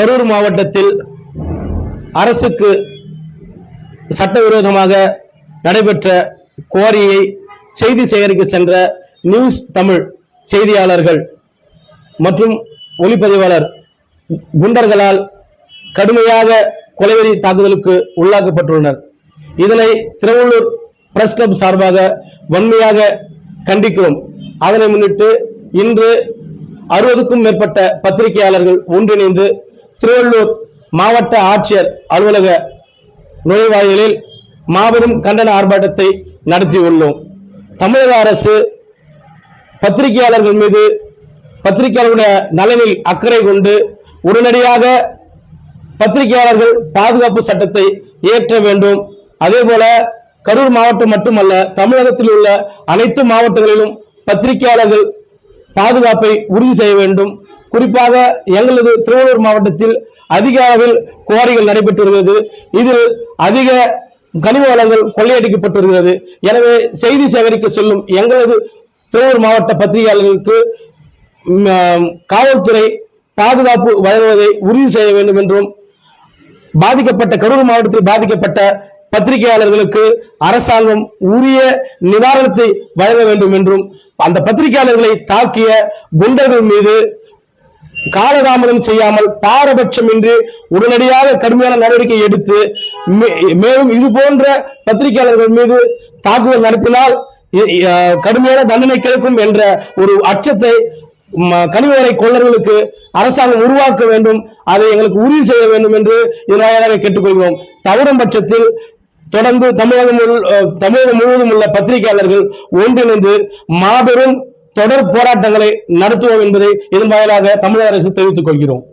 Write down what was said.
கரூர் மாவட்டத்தில் அரசுக்கு சட்டவிரோதமாக நடைபெற்ற குவாரியை செய்தி சேகரிக்க சென்ற நியூஸ் தமிழ் செய்தியாளர்கள் மற்றும் ஒளிப்பதிவாளர் குண்டர்களால் கடுமையாக கொலைவெறி தாக்குதலுக்கு உள்ளாக்கப்பட்டுள்ளனர். இதனை திருவள்ளூர் பிரஸ் கிளப் சார்பாக வன்மையாக கண்டிக்கிறோம். அதனை முன்னிட்டு இன்று அறுபதுக்கும் மேற்பட்ட பத்திரிகையாளர்கள் ஒன்றிணைந்து திருவள்ளூர் மாவட்ட ஆட்சியர் அலுவலக நுழைவாயிலில் மாபெரும் கண்டன ஆர்ப்பாட்டத்தை நடத்தியுள்ளோம். தமிழக அரசு பத்திரிகையாளர்கள் மீது பத்திரிகையாளர்களுடைய நலனில் அக்கறை கொண்டு உடனடியாக பத்திரிகையாளர்கள் பாதுகாப்பு சட்டத்தை இயற்ற வேண்டும். அதே போல கரூர் மாவட்டம் மட்டுமல்ல தமிழகத்தில் உள்ள அனைத்து மாவட்டங்களிலும் பத்திரிகையாளர்கள் பாதுகாப்பை உறுதி செய்ய வேண்டும். குறிப்பாக எங்களது திருவள்ளூர் மாவட்டத்தில் அதிக அளவில் குவாரிகள் நடைபெற்று வருகிறது இதில் அதிக கனிம வளங்கள் கொள்ளையடிக்கப்பட்டு வருகிறது எனவே செய்தி சேகரிக்க செல்லும் எங்களது திருவள்ளூர் மாவட்ட பத்திரிகையாளர்களுக்கு காவல்துறை பாதுகாப்பு வழங்குவதை உறுதி செய்ய வேண்டும் என்றும் பாதிக்கப்பட்ட கரூர் மாவட்டத்தில் பாதிக்கப்பட்ட பத்திரிகையாளர்களுக்கு அரசாங்கம் உரிய நிவாரணத்தை வழங்க வேண்டும் என்றும் அந்த பத்திரிகையாளர்களை தாக்கிய குண்டர்கள் மீது காலதாமதம் செய்யாமல் பாரபட்சமின்றி உடனடியாக கடுமையான நடவடிக்கை எடுத்து மே- மேலும் இது போன்ற பத்திரிகையாளர்கள் மீது தாக்குதல் நடத்தினால் கடுமையான தண்டனை கிடைக்கும் என்ற ஒரு அச்சத்தை ம- கனிமவரை கொள்ளர்களுக்கு அரசாங்கம் உருவாக்க வேண்டும் அதை எங்களுக்கு உறுதி செய்ய வேண்டும் என்று இதனாக கேட்டுக்கொள்கிறோம். தவறும் பட்சத்தில் தொடர்ந்து தமிழகம் முழு- தமிழகம் முழுவதும் உள்ள பத்திரிகையாளர்கள் ஒன்றிணைந்து மாபெரும் தொடர் போராட்டங்களை நடத்துவோம் என்பதை இதன் வாயிலாக தமிழக அரசு தெரிவித்துக் கொள்கிறோம்.